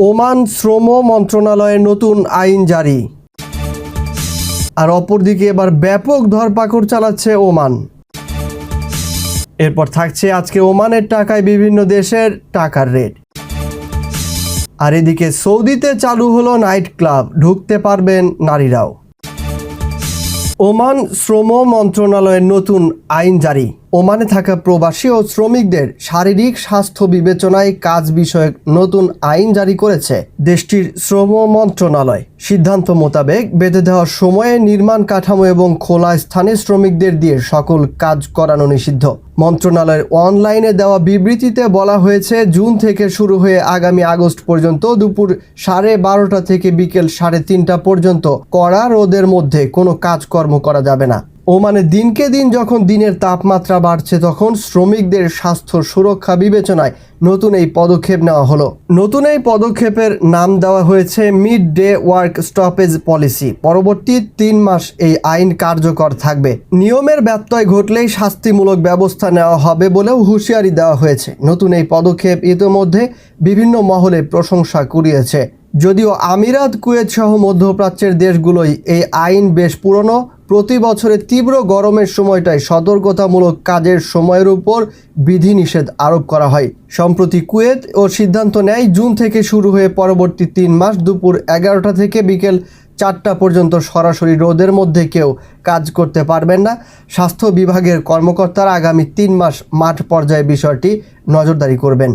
Oman শ্রম মন্ত্রণালয়ের নতুন আইন জারি। আর অপরদিকে এবার ব্যাপক ধরপাকড় চালাচ্ছে ওমান। এরপর থাকছে আজকে ওমানের টাকায় বিভিন্ন দেশের টাকার রেট। আর এদিকে সৌদিতে চালু হলো নাইট ক্লাব, ঢুকতে পারবেন নারীরাও। ওমান শ্রম মন্ত্রণালয়ের নতুন আইন জারি। ওমানে থাকা প্রবাসী ও শ্রমিকদের শারীরিক স্বাস্থ্য বিবেচনায় কাজ বিষয়ক নতুন আইন জারি করেছে দেশটির শ্রম মন্ত্রণালয়। সিদ্ধান্ত মোতাবেক বেঁধে দেওয়ার সময়ে নির্মাণ কাঠামো এবং খোলা স্থানে শ্রমিকদের দিয়ে সকল কাজ করানো নিষিদ্ধ। মন্ত্রণালয়ের অনলাইনে দেওয়া বিবৃতিতে বলা হয়েছে, জুন থেকে শুরু হয়ে আগামী আগস্ট পর্যন্ত দুপুর সাড়ে বারোটা থেকে বিকেল সাড়ে তিনটা পর্যন্ত কড়া রোদের মধ্যে কোনো কাজকর্ম করা যাবে না। ওমানে দিনকে দিন যখন দিনের তাপমাত্রা বাড়ছে, তখন শ্রমিকদের স্বাস্থ্য সুরক্ষা বিবেচনায় নতুন এই পদক্ষেপ নেওয়া হলো। নতুন এই পদক্ষেপের নাম দেওয়া হয়েছে mid day work stoppage policy. পরবর্তী তিন মাস এই আইন কার্যকর থাকবে। নিয়মের ব্যত্যয় ঘটলেই শাস্তিমূলক ব্যবস্থা নেওয়া হবে বলেও হুঁশিয়ারি দেওয়া হয়েছে। নতুন এই পদক্ষেপ ইতিমধ্যে বিভিন্ন মহলে প্রশংসা কুড়িয়েছে। যদিও আমিরাত কুয়েত সহ মধ্যপ্রাচ্যের দেশগুলোই এই আইন বেশ পুরনো প্রতি বছরের তীব্র গরমের সময়টায় সতর্কতামূলক কাজের সময়ের উপর বিধিনিষেধ আরোপ করা হয়। সম্প্রতি কুয়েত ও সিদ্ধান্ত নেয়, জুন থেকে শুরু হয়ে পরবর্তী তিন মাস দুপুর এগারোটা থেকে বিকেল চারটা পর্যন্ত সরাসরি রোদের মধ্যে কেউ কাজ করতে পারবেন না। স্বাস্থ্য বিভাগের কর্মকর্তারা আগামী তিন মাস মাঠ পর্যায়ে বিষয়টি নজরদারি করবেন।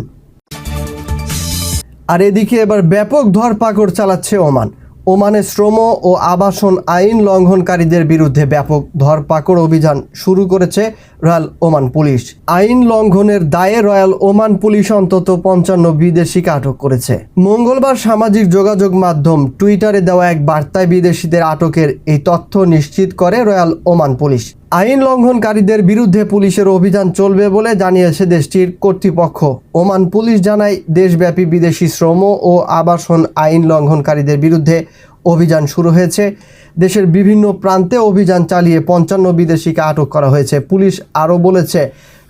আর এদিকে এবার ব্যাপক ধরপাকড় চালাচ্ছে ওমান। ওমানে শ্রম ও আবাসন আইন লঙ্ঘনকারীদের বিরুদ্ধে ব্যাপক ধরপাকড় অভিযান শুরু করেছে রয়্যাল ওমান পুলিশ। আইন লঙ্ঘনের দায়ে রয়্যাল ওমান পুলিশ অন্তত পঞ্চান্ন বিদেশিকে আটক করেছে। মঙ্গলবার সামাজিক যোগাযোগ মাধ্যম টুইটারে দেওয়া এক বার্তায় বিদেশিদের আটকের এই তথ্য নিশ্চিত করে রয়্যাল ওমান পুলিশ। আইন লঙ্ঘনকারীদের বিরুদ্ধে পুলিশের অভিযান চলবে বলে জানিয়েছে দেশটির কর্তৃপক্ষ। ওমান পুলিশ জানায়, দেশব্যাপী বিদেশি শ্রম ও আবাসন আইন লঙ্ঘনকারীদের বিরুদ্ধে অভিযান শুরু হয়েছে। দেশের বিভিন্ন প্রান্তে অভিযান চালিয়ে পঞ্চান্ন বিদেশিকে আটক করা হয়েছে। পুলিশ আরও বলেছে,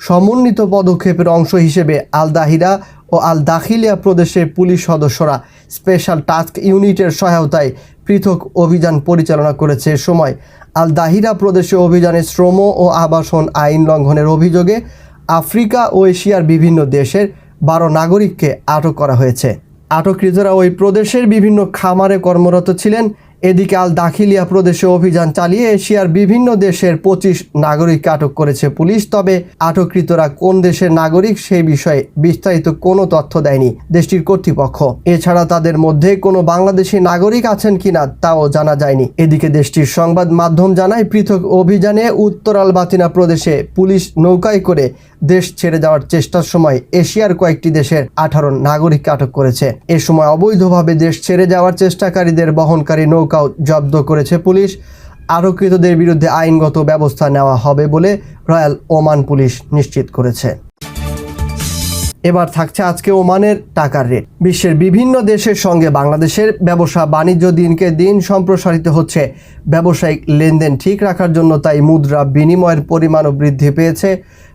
সমন্বিত পদক্ষেপের অংশ হিসেবে আল দাহিরা ও আল দাখিলিয়া প্রদেশের পুলিশ সদস্যরা স্পেশাল টাস্ক ইউনিটের সহায়তায় পৃথক অভিযান পরিচালনা করেছে এ সময়। আল দাহিরা প্রদেশে অভিযানে শ্রম ও আবাসন আইন লঙ্ঘনের অভিযোগে আফ্রিকা ও এশিয়ার বিভিন্ন দেশের বারো নাগরিককে আটক করা হয়েছে। আটককৃতরা ওই প্রদেশের বিভিন্ন খামারে কর্মরত ছিলেন এদিকে আল দাখিলিয়া প্রদেশে অভিযান চালিয়ে এশিয়ার বিভিন্ন দেশের পঁচিশ নাগরিককে আটক করেছে পুলিশ। তবে আটককৃতরা কোন দেশের নাগরিক সেই বিষয়ে বিস্তারিত কোনো তথ্য দেয়নি দেশটির কর্তৃপক্ষ। এছাড়া তাদের মধ্যে কোনো বাংলাদেশি নাগরিক আছেন কিনা তাও জানা যায়নি। এদিকে দেশটির সংবাদ মাধ্যম জানায়, পৃথক অভিযানে উত্তর আল বাতিনা প্রদেশে পুলিশ নৌকায় করে দেশ ছেড়ে যাওয়ার চেষ্টার সময় এশিয়ার কয়েকটি দেশের আঠারো নাগরিককে আটক করেছে। এ সময় অবৈধভাবে দেশ ছেড়ে যাওয়ার চেষ্টাকারীদের বহনকারী নৌকাও জব্দ করেছে পুলিশ। আরোপিতদের বিরুদ্ধে আইনগত ব্যবস্থা নেওয়া হবে বলে রয়্যাল ওমান পুলিশ নিশ্চিত করেছে। এবার থাকছে আজকে ওমানের টাকার রেট। বিশ্বের বিভিন্ন দেশের সঙ্গে বাংলাদেশের ব্যবসা বাণিজ্য দিনকে দিন সম্প্রসারিত হচ্ছে। ব্যবসায়িক লেনদেন ঠিক রাখার জন্য তাই মুদ্রা বিনিময়ের পরিমাণও বৃদ্ধি পেয়েছে।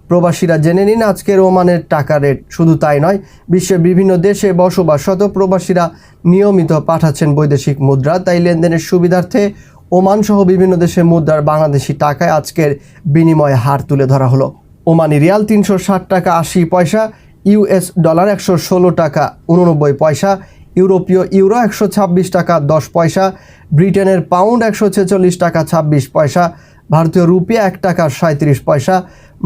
প্রবাসীরা জেনে নিন আজকের ওমানের টাকা রেট। শুধু তাই নয়, বিশ্বের বিভিন্ন দেশে বসবাসরত প্রবাসীরা নিয়মিত পাঠাচ্ছেন বৈদেশিক মুদ্রা। তাই লেনদেনের সুবিধার্থে ওমান সহ বিভিন্ন দেশের মুদ্রার বাংলাদেশি টাকায় আজকের বিনিময় হার তুলে ধরা হলো। ওমানি রিয়াল তিনশো ষাট টাকা আশি পয়সা, ইউএস ডলার একশো ষোলো টাকা উননব্বই পয়সা, ইউরোপীয় ইউরো একশো ছাব্বিশ টাকা দশ পয়সা, ব্রিটেনের পাউন্ড একশো ছেচল্লিশ টাকা ছাব্বিশ পয়সা ভারতীয় রুপিয়া এক টাকা সাঁত্রিশ পয়সা,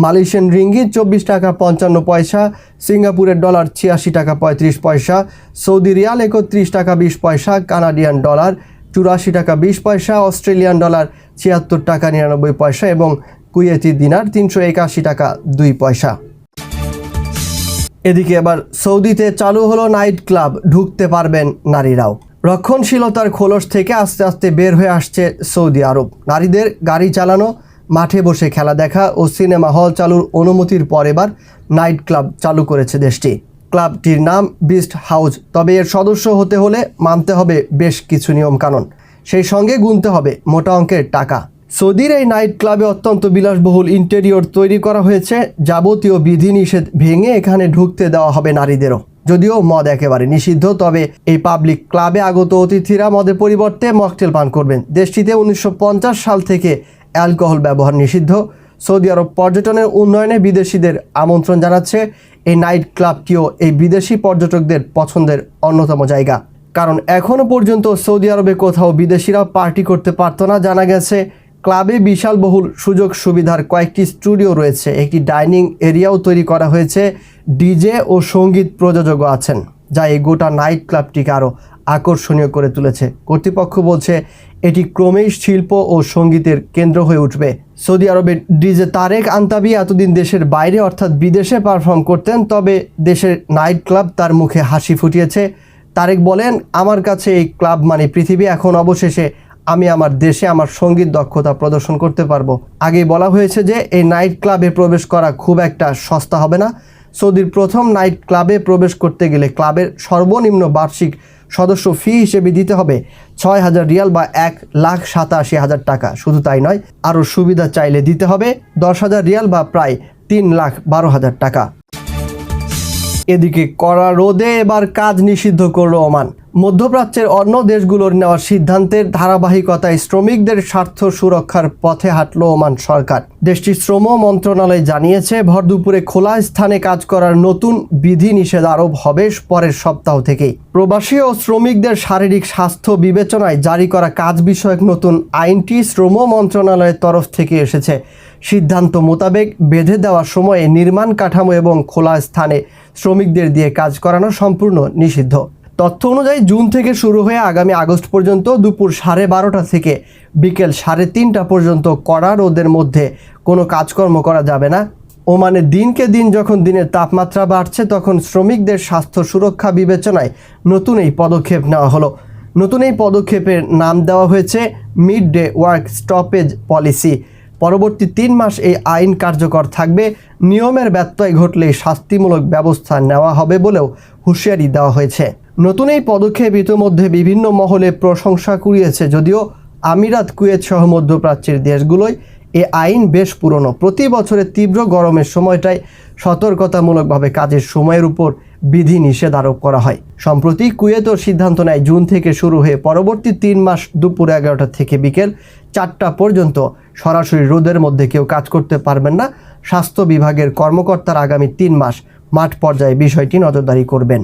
মালয়েশিয়ান রিঙ্গিত চব্বিশ টাকা পঞ্চান্ন পয়সা, সিঙ্গাপুরের ডলার ছিয়াশি টাকা পঁয়ত্রিশ পয়সা, সৌদি রিয়াল একত্রিশ টাকা বিশ পয়সা, কানাডিয়ান ডলার চুরাশি টাকা বিশ পয়সা, অস্ট্রেলিয়ান ডলার ছিয়াত্তর টাকা নিরানব্বই পয়সা এবং কুয়েতি দিনার তিনশো একাশি টাকা দুই পয়সা। এদিকে এবার সৌদিতে চালু হলো নাইট ক্লাব, ঢুকতে পারবেন নারীরাও। রক্ষণশীলতার খোলস থেকে আস্তে আস্তে বের হয়ে আসছে সৌদি আরব। নারীদের গাড়ি চালানো, মাঠে বসে খেলা দেখা ও সিনেমা হল চালুর অনুমতির পর এবার নাইট ক্লাব চালু করেছে দেশটি। ক্লাবটির নাম বিস্ট হাউস, তবে এর সদস্য হতে হলে মানতে হবে বেশ কিছু নিয়মকানুন। সেই সঙ্গে গুনতে হবে মোটা অঙ্কের টাকা। সৌদির এই নাইট ক্লাবে অত্যন্ত বিলাসবহুল ইন্টেরিয়র তৈরি করা হয়েছে, যাবতীয় বিধিনিষেধ ভেঙে এখানে ঢুকতে দেওয়া হবে নারীদেরও। যদিও মদ একেবারে নিষিদ্ধ, তবে এই পাবলিক ক্লাবে আগত অতিথিরা মদের পরিবর্তে মকটেল পান করবেন। দেশটিতে উনিশশো পঞ্চাশ সাল থেকে অ্যালকোহল ব্যবহার নিষিদ্ধ। সৌদি আরব পর্যটনের উন্নয়নে বিদেশিদের আমন্ত্রণ জানাচ্ছে এই নাইট ক্লাবটিও এই বিদেশি পর্যটকদের পছন্দের অন্যতম জায়গা। কারণ এখনও পর্যন্ত সৌদি আরবে কোথাও বিদেশিরা পার্টি করতে পারতো না, জানা গেছে ক্লাবে বিশাল বহুল সুযোগ সুবিধার কয়েকটি স্টুডিও রয়েছে। একটি ডাইনিং এরিয়াও তৈরি করা হয়েছে। ডিজে ও সংগীত প্রযোজকও আছেন, যা এই গোটা নাইট ক্লাবটিকে আরও আকর্ষণীয় করে তুলেছে। কর্তৃপক্ষ বলছে, এটি ক্রমেই শিল্প ও সঙ্গীতের কেন্দ্র হয়ে উঠবে। সৌদি আরবের ডিজে তারেক আন্তাবি এতদিন দেশের বাইরে অর্থাৎ বিদেশে পারফর্ম করতেন, তবে দেশের নাইট ক্লাব তার মুখে হাসি ফুটিয়েছে। তারেক বলেন, আমার কাছে এই ক্লাব মানে পৃথিবী, এখন অবশেষে আমি আমার দেশে আমার সংগীত দক্ষতা প্রদর্শন করতে পারব। আগেই বলা হয়েছে যে এই নাইট ক্লাবে প্রবেশ করা খুব একটা সস্তা হবে না। সৌদির প্রথম নাইট ক্লাবে প্রবেশ করতে গেলে ক্লাবের সর্বনিম্ন বার্ষিক সদস্য ফি হিসেবে দিতে হবে ছয় হাজার রিয়াল বা এক লাখ সাতাশি হাজার টাকা। শুধু তাই নয়, আরও সুবিধা চাইলে দিতে হবে দশ হাজার রিয়াল বা প্রায় তিন লাখ বারো হাজার টাকা। এদিকে কড়া রোদে এবার কাজ নিষিদ্ধ করল ওমান। মধ্যপ্রাচ্যের অন্য দেশগুলোর নেওয়া সিদ্ধান্তের ধারাবাহিকতায় শ্রমিকদের স্বার্থ সুরক্ষার পথে হাঁটল ওমান সরকার। দেশটির শ্রম মন্ত্রণালয় জানিয়েছে, ভর দুপুরে খোলা স্থানে কাজ করার নতুন বিধি নিষেধ আরোপ হবে পরের সপ্তাহ থেকেই। প্রবাসী ও শ্রমিকদের শারীরিক স্বাস্থ্য বিবেচনায় জারি করা কাজ বিষয়ক নতুন আইনটি শ্রম মন্ত্রণালয়ের তরফ থেকে এসেছে। সিদ্ধান্ত মোতাবেক বেঁধে দেওয়ার সময়ে নির্মাণ কাঠামো এবং খোলা স্থানে শ্রমিকদের দিয়ে কাজ করানো সম্পূর্ণ নিষিদ্ধ। তথ্য অনুযায়ী জুন থেকে শুরু হয়ে আগামী আগস্ট পর্যন্ত দুপুর সাড়ে বারোটা থেকে বিকেল সাড়ে তিনটা পর্যন্ত কড়া রোদের মধ্যে কোনো কাজকর্ম করা যাবে না। ওমানে দিনকে দিন যখন দিনের তাপমাত্রা বাড়ছে, তখন শ্রমিকদের স্বাস্থ্য সুরক্ষা বিবেচনায় নতুন এই পদক্ষেপ নেওয়া হলো। নতুন এই পদক্ষেপের নাম দেওয়া হয়েছে mid day work stoppage policy. পরবর্তী তিন মাস এই আইন কার্যকর থাকবে। নিয়মের ব্যত্যয় ঘটলে শাস্তিমূলক ব্যবস্থা নেওয়া হবে বলেও হুঁশিয়ারি দেওয়া হয়েছে। নতুন এই পদক্ষেপ ইতিমধ্যে বিভিন্ন মহলে প্রশংসা কুড়িয়েছে, যদিও আমিরাত কুয়েত সহ মধ্যপ্রাচ্যের দেশগুলোয় এ আইন বেশ পুরনো। প্রতি বছরের তীব্র গরমের সময়টায় সতর্কতামূলকভাবে কাজের সময়ের উপর বিধি নিষেধ আরোপ করা হয়। সম্প্রতি কুয়েতও সিদ্ধান্ত নেয়, জুন থেকে শুরু হয়ে পরবর্তী তিন মাস দুপুর এগারোটা থেকে বিকেল চারটা পর্যন্ত সরাসরি রোদের মধ্যে কেউ কাজ করতে পারবেন না। স্বাস্থ্য বিভাগের কর্মকর্তার আগামী তিন মাস মাঠ পর্যায়ে বিষয়টি নজরদারি করবেন।